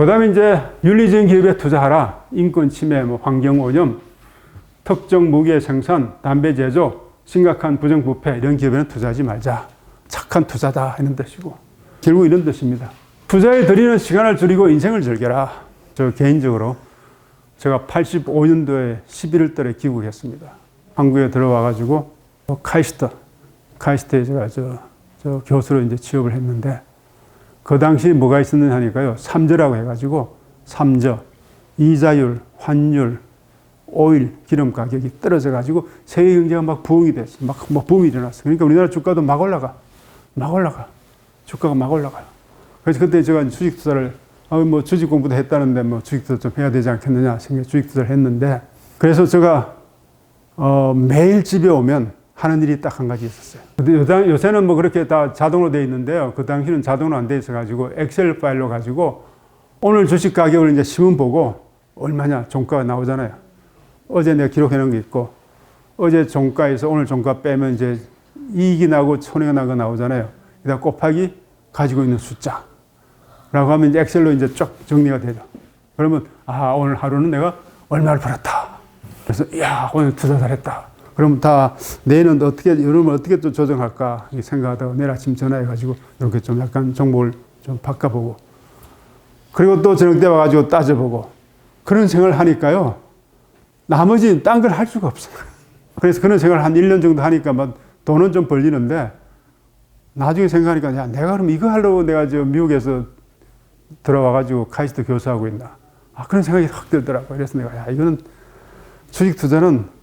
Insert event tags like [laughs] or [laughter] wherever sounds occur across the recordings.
그 다음에 이제 윤리적인 기업에 투자하라. 인권 침해, 뭐 환경 오염, 특정 무기의 생산, 담배 제조, 심각한 부정부패 이런 기업에는 투자하지 말자. 착한 투자다 이런 뜻이고 결국 이런 뜻입니다. 투자에 들이는 시간을 줄이고 인생을 즐겨라. 저 개인적으로 제가 85년도에 11월 달에 귀국했습니다. 한국에 들어와 가지고 카이스트 카이스트에 제가 저, 저 교수로 이제 취업을 했는데 그 당시 뭐가 있었느냐 하니까요. 삼저라고 해가지고 삼저, 이자율, 환율, 오일, 기름 가격이 떨어져가지고 세계 경제가 막 부흥이 됐어. 막, 막 붐이 일어났어. 그러니까 우리나라 주가도 막 올라가. 막 올라가. 주가가 막 올라가요. 그래서 그때 제가 주식 투자를, 아, 뭐 주식 공부도 했다는데 뭐 주식 투자 좀 해야 되지 않겠느냐 생각해 주식 투자를 했는데 그래서 제가 어, 매일 집에 오면 하는 일이 딱 한 가지 있었어요. 근데 요당, 요새 는 뭐 그렇게 다 자동으로 돼 있는데요. 그 당시는 자동으로 안 돼 있어가지고 엑셀 파일로 가지고 오늘 주식 가격을 이제 신문 보고 얼마냐 종가가 나오잖아요. 어제 내가 기록해 놓은 게 있고 어제 종가에서 오늘 종가 빼면 이제 이익이 나고 손해가 나고 나오잖아요. 그다 곱하기 가지고 있는 숫자. 라고 하면 이제 엑셀로 이제 쫙 정리가 되죠. 그러면 아 오늘 하루는 내가 얼마를 벌었다. 그래서 야 오늘 투자 잘했다. 그럼 다 내일은 어떻게 여름을 어떻게 또 조정할까? 생각하다가 내일 아침 전화해가지고 이렇게 좀 약간 정보를 좀 바꿔보고. 그리고 또 저녁 때 와가지고 따져보고. 그런 생각을 하니까요. 나머지 딴걸 할 수가 없어요. 그래서 그런 생각을 한 1년 정도 하니까 막 돈은 좀 벌리는데 나중에 생각하니까 야 내가 그럼 이거 하려고 내가 저 미국에서 들어와가지고 카이스트 교수하고 있나? 아 그런 생각이 확 들더라고요. 그래서 내가 야 이거는 주식 투자는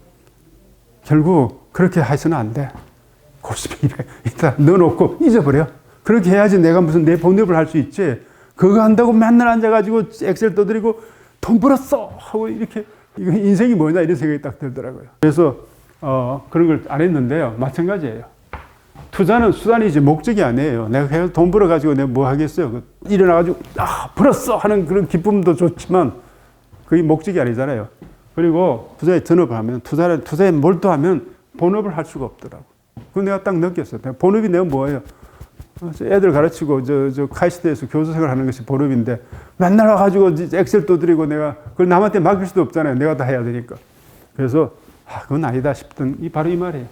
결국 그렇게 해서는 안 돼. 고스피 [laughs] 일단 넣어놓고 잊어버려. 그렇게 해야지 내가 무슨 내 본업을 할 수 있지. 그거 한다고 맨날 앉아가지고 엑셀 떠들이고 돈 벌었어 하고 이렇게 이거 인생이 뭐냐 이런 생각이 딱 들더라고요. 그래서 어, 그런 걸 안 했는데요. 마찬가지예요. 투자는 수단이지 목적이 아니에요. 내가 그냥 돈 벌어가지고 내가 뭐 하겠어요. 그 일어나가지고 아 벌었어 하는 그런 기쁨도 좋지만 그게 목적이 아니잖아요. 그리고 투자에 전업을 하면 투자를 투자에 몰두하면 본업을 할 수가 없더라고. 그 내가 딱 느꼈어. 내가 본업이 내가 뭐예요? 애들 가르치고 저, 저 카이스트에서 교수 생활 하는 것이 본업인데 맨날 와가지고 엑셀 떠들이고 내가 그걸 남한테 맡길 수도 없잖아요. 내가 다 해야 되니까. 그래서 아, 그건 아니다 싶던 이 바로 이 말이에요.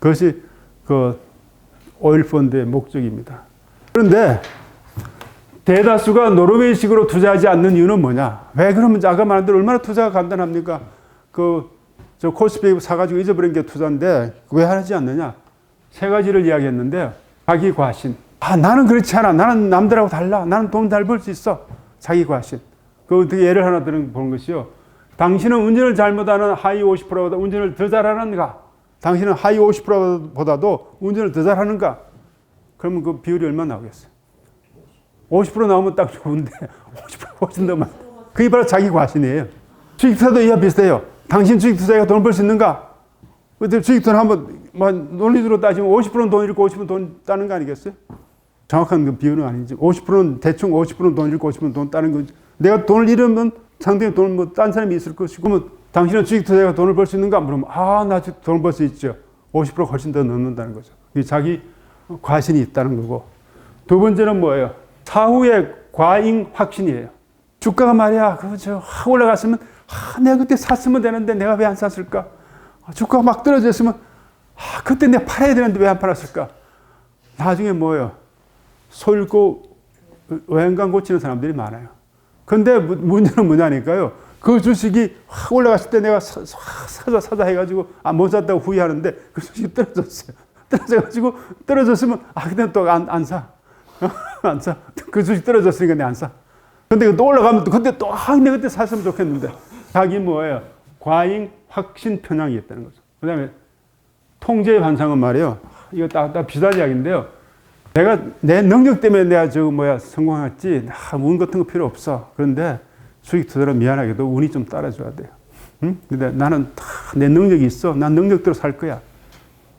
그것이 그 오일 펀드의 목적입니다. 그런데 대다수가 노르웨이식으로 투자하지 않는 이유는 뭐냐? 왜 그러면 아까 말한 대로 얼마나 투자가 간단합니까? 그, 저 코스피 사가지고 잊어버린 게 투자인데 왜 하지 않느냐? 세 가지를 이야기했는데요. 자기 과신. 아, 나는 그렇지 않아. 나는 남들하고 달라. 나는 돈 잘 벌 수 있어. 자기 과신. 그 어떻게 예를 하나 들은 보는 것이요. 당신은 운전을 잘못하는 하위 50%보다 운전을 더 잘하는가? 당신은 하위 50%보다도 운전을 더 잘하는가? 그러면 그 비율이 얼마 나오겠어요? 50% 나오면 딱 좋은데 [laughs] 50% 훨씬 더 많. 그게 바로 자기 과신이에요. 주식 투자도 이와 비슷해요. 당신 주식 투자가 돈을 벌 수 있는가? 근데 주식 투자 한번 뭐 논리적으로 따지면 50%는 돈 잃고 50%는 돈 따는 거 아니겠어요? 정확한 그 비율은 아니지. 50%는 대충 50%는 돈 잃고 50%는 돈 따는 거지. 내가 돈을 잃으면 상대에 돈을 뭐 딴 사람이 있을 것이고 그러면 당신은 주식 투자가 돈을 벌 수 있는가? 그러면 아, 나 돈을 벌 수 있죠. 50% 훨씬 더 넣는다는 거죠. 이 자기 과신이 있다는 거고. 두 번째는 뭐예요? 사후의 과잉 확신이에요. 주가가 말이야, 그저 확 올라갔으면, 아, 내가 그때 샀으면 되는데 내가 왜 안 샀을까? 아, 주가가 막 떨어졌으면, 아, 그때 내가 팔아야 되는데 왜 안 팔았을까? 나중에 뭐예요? 솔고 외양간 고치는 사람들이 많아요. 근데 무- 문제는 뭐냐니까요. 그 주식이 확 올라갔을 때 내가 사, 사, 사자, 해가지고, 아, 못 샀다고 후회하는데 그 주식이 떨어졌어요. [laughs] 떨어져가지고, 떨어졌으면, 아, 근데 또 안, 안 사. [laughs] 안 사. 그 주식 떨어졌으니까 내가 안 사. 근데 또 올라가면 또 그때 또, 아, 내가 그때 샀으면 좋겠는데. 자기 뭐예요? 과잉 확신 편향이 있다는 거죠. 그 다음에 통제 반상은 말이에요. 이거 다, 다 비슷한 이야기인데요. 내가 내 능력 때문에 내가 저 뭐야 성공했지. 아, 운 같은 거 필요 없어. 그런데 수익 투자로 미안하게도 운이 좀 따라줘야 돼요. 응? 근데 나는 다 내 능력이 있어. 난 능력대로 살 거야.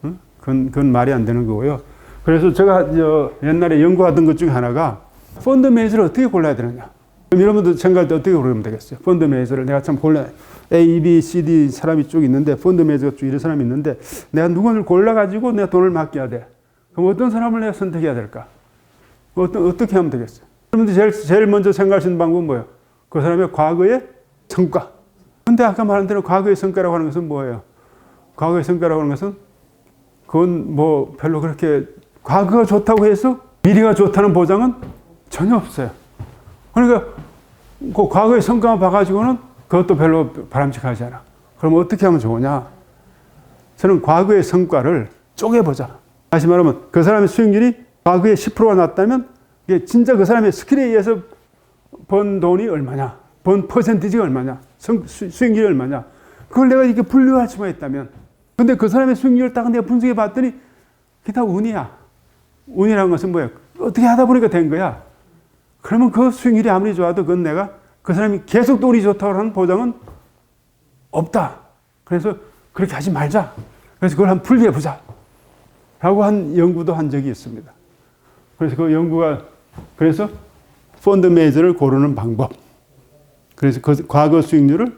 응? 그건, 그건 말이 안 되는 거고요. 그래서 제가 저 옛날에 연구하던 것 중에 하나가 펀드 매니저를 어떻게 골라야 되느냐. 그럼 여러분도 생각할 때 어떻게 고르면 되겠어요? 펀드 매니저를 내가 참 골라 A, B, C, D 사람이 쭉 있는데 펀드 매니저가 쭉 이런 사람이 있는데 내가 누군를 골라가지고 내가 돈을 맡겨야 돼. 그럼 어떤 사람을 내가 선택해야 될까? 어떤, 어떻게 하면 되겠어요? 여러분들 제일, 제일 먼저 있는 방법은 뭐예요? 그 사람의 과거의 성과. 근데 아까 말한 대로 과거의 성과라고 하는 것은 뭐예요? 과거의 성과라고 하는 것은 그건 뭐 별로 그렇게 과거가 좋다고 해서 미래가 좋다는 보장은 전혀 없어요. 그러니까 그 과거의 성과만 봐가지고는 그것도 별로 바람직하지 않아. 그럼 어떻게 하면 좋으냐? 저는 과거의 성과를 쪼개보자. 다시 말하면 그 사람의 수익률이 과거에 10%가 났다면 이게 진짜 그 사람의 스킬에 의해서 번 돈이 얼마냐? 번 퍼센티지가 얼마냐? 성, 수, 수익률이 얼마냐? 그걸 내가 이렇게 분류할 수가 있다면 근데 그 사람의 수익률을 딱 내가 분석해 봤더니 그게 다 운이야. 운이라는 것은 뭐야? 어떻게 하다 보니까 된 거야. 그러면 그 수익률이 아무리 좋아도 그건 내가 그 사람이 계속 돈이 좋다고 하는 보장은 없다. 그래서 그렇게 하지 말자. 그래서 그걸 한번 분리해 보자. 라고 한 연구도 한 적이 있습니다. 그래서 그 연구가 그래서 펀드 매니저를 고르는 방법. 그래서 그 과거 수익률을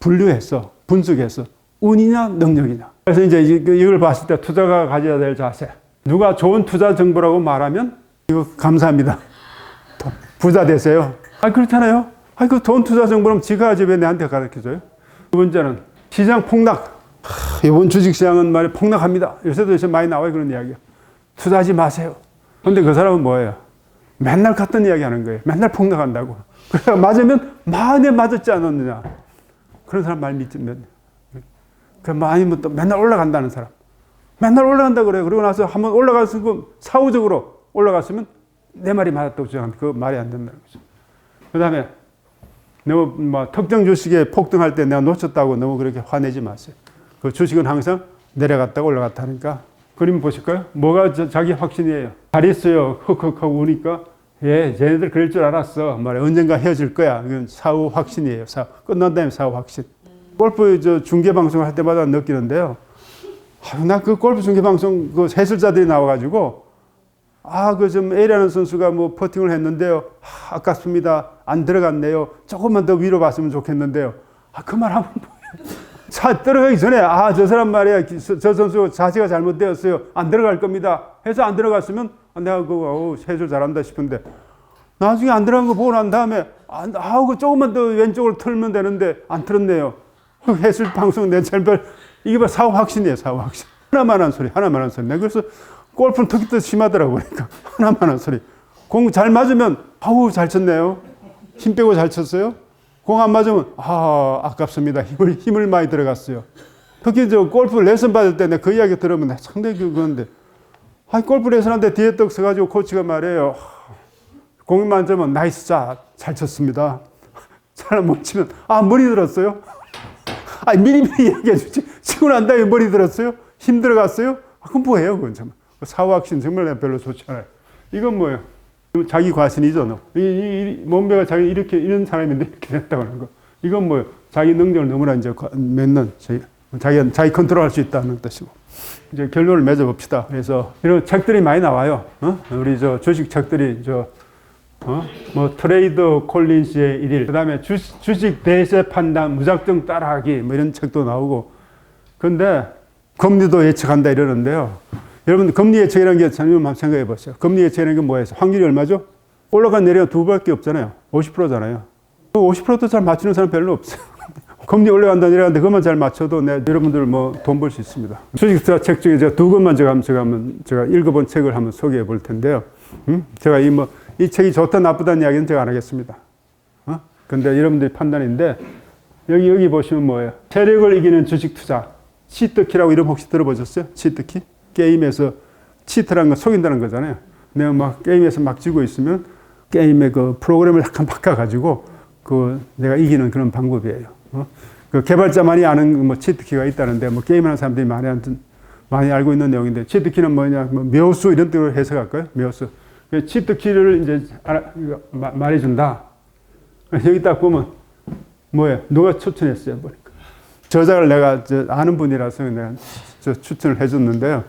분류해서 분석해서 운이냐 능력이냐. 그래서 이제 이걸 봤을 때 투자가 가져야 될 자세. 누가 좋은 투자 정보라고 말하면 이거 감사합니다. 부자 되세요. 아 그렇잖아요. 아그 좋은 투자 정보는 지가 왜 내한테 가르쳐줘요? 두 번째는 시장 폭락. 하, 이번 주식시장은 말이 폭락합니다. 요새도 요새 많이 나와요 그런 이야기가. 투자하지 마세요. 근데 그 사람은 뭐예요? 맨날 같은 이야기 하는 거예요. 맨날 폭락한다고. 그래서 맞으면 많이 맞았지 않았느냐. 그런 사람 말 믿으면. 그 많이면 또 맨날 올라간다는 사람. 맨날 올라간다 그래요. 그러고 나서 한번 올라갔으면 사후적으로 올라갔으면 내 말이 맞았다고 주장하면 그 말이 안 된다는 거죠. 그 다음에 너무 뭐 특정 주식에 폭등할 때 내가 놓쳤다고 너무 그렇게 화내지 마세요. 그 주식은 항상 내려갔다가 올라갔다 하니까 그림 보실까요? 뭐가 저, 자기 확신이에요. 잘했어요. 헉헉하고 우니까 예, 쟤네들 그럴 줄 알았어. 말해 언젠가 헤어질 거야. 이건 사후 확신이에요. 사 끝난 다음에 사후 확신. 골프 저 중계 방송을 할 때마다 느끼는데요. 아, 나그 골프 중계 방송 그 해설자들이 나와가지고 아, 그 좀 A라는 선수가 뭐 퍼팅을 했는데요. 아, 아깝습니다. 안 들어갔네요. 조금만 더 위로 봤으면 좋겠는데요. 아, 그 말 하면? [laughs] 차 들어가기 전에 아, 저 사람 말이야. 저, 저 선수 자세가 잘못되었어요. 안 들어갈 겁니다. 해서 안 들어갔으면 아, 내가 그거 어우, 해설 잘한다 싶은데 나중에 안 들어간 거 보고 난 다음에 아, 아우, 그 조금만 더 왼쪽으로 틀면 되는데 안 틀었네요. [laughs] 해설 방송 내 잘별 이게 뭐 사후 확신이에요, 사후 확신. 하나만 한 소리, 하나만 한 소리. 내가 그래서 골프는 특히 더 심하더라고. 그러니까 [laughs] 하나만 한 소리. 공 잘 맞으면 아우 잘 쳤네요. 힘 빼고 잘 쳤어요. 공 안 맞으면 아 아깝습니다. 힘을 힘을 많이 들어갔어요. 특히 저 골프 레슨 받을 때 내가 그 이야기 들으면 상당히 그건데 아 골프 레슨하는데 뒤에 떡 서가지고 코치가 말해요. 공이 맞으면 나이스 샷 잘 쳤습니다. [laughs] 잘 못 치면 아 머리 들었어요. 아 미리미리 이야기해 주지. 치고 난 다음에 머리 들었어요. 힘 들어 갔어요. 아, 그건 뭐예요, 그건 참. 사후확신 정말 별로 좋지 않아요. 이건 뭐예요? 자기 과신이죠, 너. 이, 이, 이 몸매가 자기 이렇게, 이런 사람인데 이렇게 됐다고 하는 거. 이건 뭐예요? 자기 능력을 너무나 이제 맺는, 자기, 자기 컨트롤 할 수 있다는 뜻이고. 이제 결론을 맺어봅시다. 그래서 이런 책들이 많이 나와요. 어? 우리 저 주식 책들이 저, 어? 뭐 트레이더 콜린스의 일일, 그 다음에 주식 대세 판단, 무작정 따라하기, 뭐 이런 책도 나오고. 근데 금리도 예측한다 이러는데요. 여러분 금리 예측이라는 게참 한번 생각해 보세요. 금리 예측이라는 게 뭐예요? 확률이 얼마죠? 올라가 내려가 두 밖에 없잖아요. 50%잖아요. 50%도 잘 맞추는 사람 별로 없어요. [laughs] 금리 올라간다 내려간다 그것만 잘 맞춰도 내 여러분들 뭐 돈 벌 수 있습니다. 주식 책 중에 제가 두 권만 제가 한번 제가 한번 제가 읽어본 책을 한번 소개해 볼 텐데요. 음? 제가 이뭐 이 책이 좋다 나쁘다는 이야기는 제가 안 하겠습니다. 어? 근데 여러분들이 판단인데 여기 여기 보시면 뭐예요? 세력을 이기는 주식 투자. 치트키라고 이름 혹시 들어보셨어요? 치트키? 게임에서 치트라는 건 속인다는 거잖아요. 내가 막 게임에서 막 지고 있으면 게임의 그 프로그램을 약간 바꿔가지고 그 내가 이기는 그런 방법이에요. 어? 그 개발자만이 아는 뭐 치트키가 있다는데 뭐 게임하는 사람들이 많이 많이 알고 있는 내용인데 치트키는 뭐냐 뭐 묘수 이런 뜻으로 해석할까요? 묘수. 그 치트키를 이제 이거 마, 말해준다. [laughs] 여기 딱 보면 뭐예요? 누가 추천했어요? 보니까. 저작을 내가 저 아는 분이라서 내가 저 추천을 해줬는데요.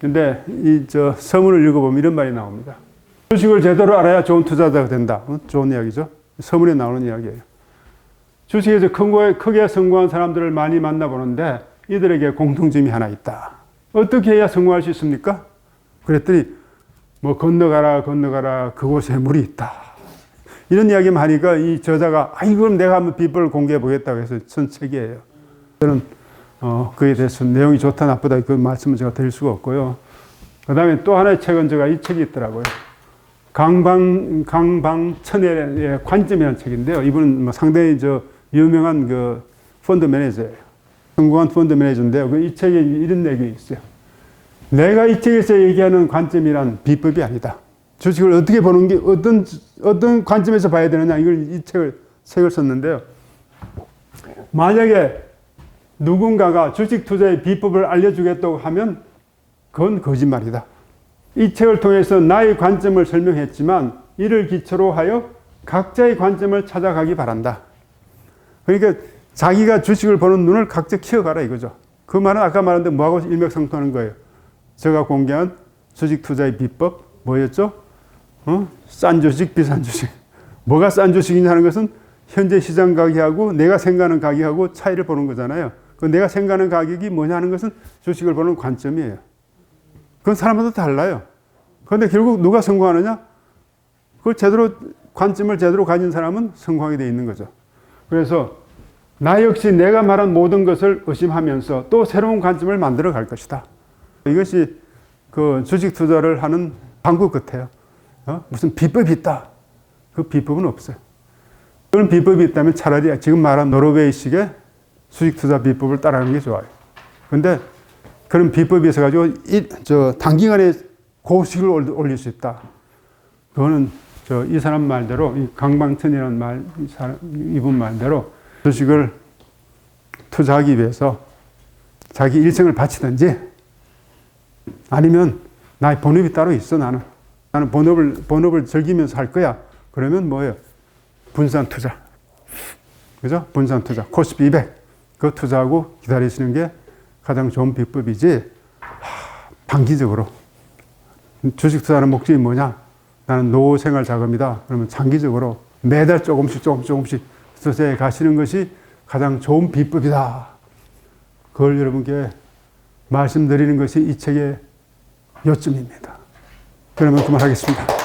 근데 이 저 서문을 읽어보면 이런 말이 나옵니다. 주식을 제대로 알아야 좋은 투자자가 된다. 어? 좋은 이야기죠. 서문에 나오는 이야기예요. 주식에서 크게 성공한 사람들을 많이 만나보는데 이들에게 공통점이 하나 있다. 어떻게 해야 성공할 수 있습니까? 그랬더니 뭐 건너가라 건너가라 그곳에 물이 있다. 이런 이야기만 하니까 이 저자가 아 이건 내가 한번 비법을 공개해 보겠다고 해서 전 책이에요. 저는 어, 그에 대해서 내용이 좋다 나쁘다 그 말씀을 제가 드릴 수가 없고요. 그 다음에 또 하나의 책은 제가 이 책이 있더라고요. 강방 강방천의 관점이라는 책인데요. 이분은 뭐 상당히 저 유명한 그 펀드 매니저예요. 성공한 펀드 매니저인데요. 그이 책에 이런 내용이 있어요. 내가 이 책에서 얘기하는 관점이란 비법이 아니다. 주식을 어떻게 보는 게 어떤 어떤 관점에서 봐야 되느냐 이걸 이 책을 책을 썼는데요. 만약에 누군가가 주식 투자의 비법을 알려주겠다고 하면 그건 거짓말이다. 이 책을 통해서 나의 관점을 설명했지만 이를 기초로 하여 각자의 관점을 찾아가기 바란다. 그러니까 자기가 주식을 보는 눈을 각자 키워가라 이거죠. 그 말은 아까 말한 뭐하고 일맥상통하는 거예요. 제가 공개한 주식 투자의 비법 뭐였죠? 어? 싼 주식, 비싼 주식. 뭐가 싼 주식이냐 하는 것은 현재 시장 가격하고 내가 생각하는 가격하고 차이를 보는 거잖아요. 그 내가 생각하는 가격이 뭐냐 하는 것은 주식을 보는 관점이에요. 그건 사람마다 달라요. 그런데 결국 누가 성공하느냐? 그걸 제대로 관점을 제대로 가진 사람은 성공하게 돼 있는 거죠. 그래서 나 역시 내가 말한 모든 것을 의심하면서 또 새로운 관점을 만들어 갈 것이다. 이것이 그 주식 투자를 하는 방법 같아요. 어? 무슨 비법이 있다. 그 비법은 없어요. 그런 비법이 있다면 차라리 지금 말한 노르웨이식의 수익 투자 비법을 따라가는 게 좋아요. 근데 그런 비법이 있어가지고 이, 저 단기간에 고수익을 올- 올릴 수 있다. 그거는 저 이 사람 말대로 이 강방천이라는 말, 이 사람, 이분 말대로 주식을 투자하기 위해서 자기 일생을 바치든지 아니면 나의 본업이 따로 있어 나는 나는 본업을 본업을 즐기면서 할 거야. 그러면 뭐예요? 분산 투자. 그죠? 분산 투자. 코스피 200. 그거 투자하고 기다리시는 게 가장 좋은 비법이지. 하, 단기적으로. 주식 투자하는 목적이 뭐냐? 나는 노후 생활 자금이다. 그러면 장기적으로 매달 조금씩 조금씩 조금씩 투자해 가시는 것이 가장 좋은 비법이다. 그걸 여러분께 말씀드리는 것이 이 책의 요점입니다. 그러면 그만하겠습니다.